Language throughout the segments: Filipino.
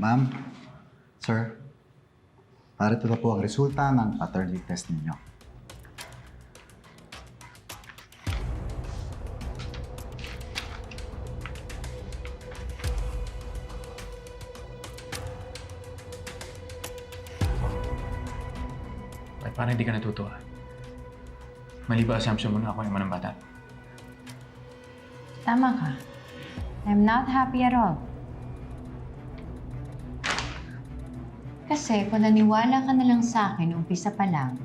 Ma'am, sir, parito na po ang resulta ng paternity test ninyo. Bakit parang hindi ka natutuwa? Mali ba assumption mo na ako yung manang bata? Tama ka. I'm not happy at all. Kasi kung naniwala ka na lang sa akin umpisa pa lang,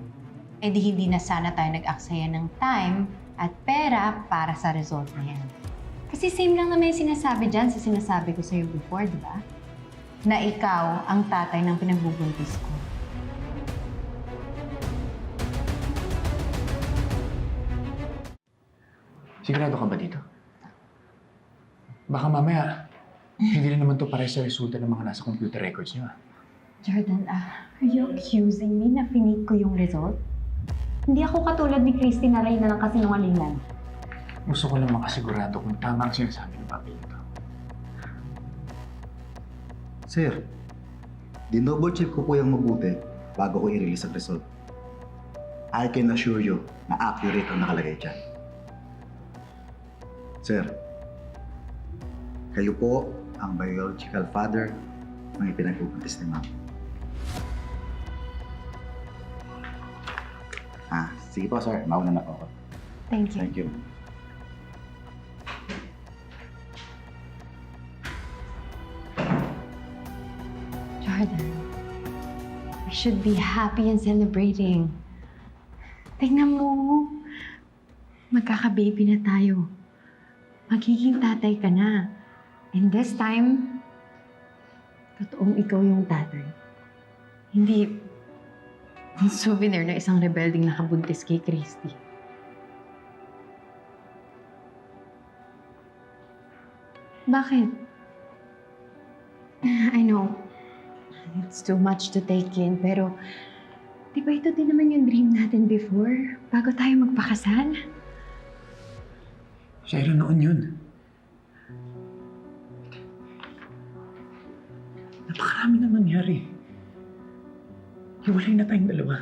eh di hindi na sana tayo nag-aksaya ng time at pera para sa result na yan. Kasi same lang naman yung sinasabi dyan sa sinasabi ko sa'yo before, di ba? Na ikaw ang tatay ng pinagbubuntis ko. Sigurado ka ba dito? Baka mamaya, hindi na naman to pare sa resulta ng mga nasa computer records niyo. ah. Jordan, ah, are you accusing me na finit ko yung result? Hindi ako katulad ni Christy na rin na ng kasinungalingan. Gusto ko lang makasigurado kung tama ang sinasabi ng papi nito. Sir, dinouble check ko po yung mabuti bago ko i-release ang result. I can assure you na accurate ang nakalagay dyan. Sir, kayo po ang biological father ng ipinagbubuntis ni ma'am. Ah, sige po sir, mauna na po ako. Thank you. Thank you. Jordan, I should be happy and celebrating. Tingnan mo, magkaka-baby na tayo. Magiging tatay ka na. And this time, totoong ikaw yung tatay. Hindi yung souvenir na isang rebelding nakabuntis kay Christy. Bakit? I know, It's too much to take in, pero di ba ito din naman yung dream natin before, bago tayo magpakasal? Shaira, noon yun. Napakarami na nangyari. Hiwalay na tayong dalawa.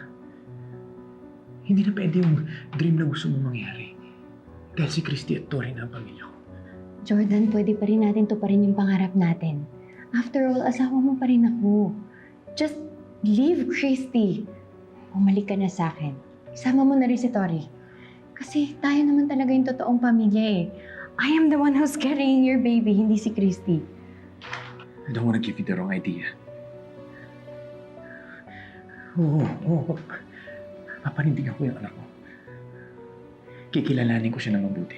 Hindi na pwede yung dream na gusto mong mangyari. Dahil si Christy at Tori na ang pamilya ko. Jordan, pwede pa rin natin to pa rin yung pangarap natin. After all, asawa mo pa rin ako. Just leave Christy. Umalik ka na sa akin. Isama mo na rin si Tori. Kasi tayo naman talaga yung totoong pamilya eh. I am the one who's carrying your baby, hindi si Christy. I don't want to give you the wrong idea. Oo, oo. Papanindigan ko yung anak ko. Kikilalanin ko siya ng mabuti.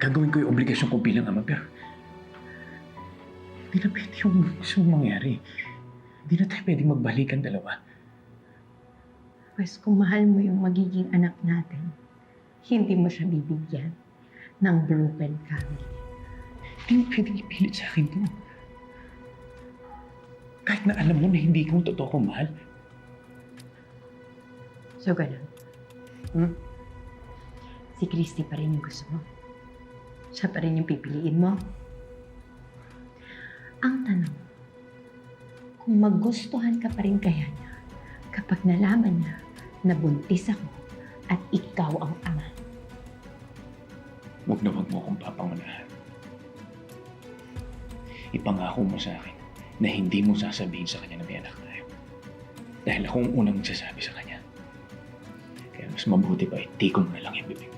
Gagawin ko yung obligasyon ko bilang ama, pero... Hindi na pwede yung gusto mong mangyari. Hindi na tayo pwedeng magbalikan dalawa. Pues kung mahal mo yung magiging anak natin, hindi mo siya bibigyan ng broken family. Hindi mo pwedeng ipilit sa akin to. Kahit na alam mo na hindi ko totoo kong mahal. So, ganun. Hmm? Si Christy pa rin yung gusto mo. Siya pa rin yung pipiliin mo. Ang tanong, kung magustuhan ka pa rin kaya niya kapag nalaman niya na buntis ako at ikaw ang ama. Huwag na huwag mo akong papangunahan. Ipangako mo sa akin na hindi mo sasabihin sa kanya na may anak tayo. Dahil ako ang unang magsasabi sa kanya. Mas mabuti pa, itikon mo na lang yung bibig.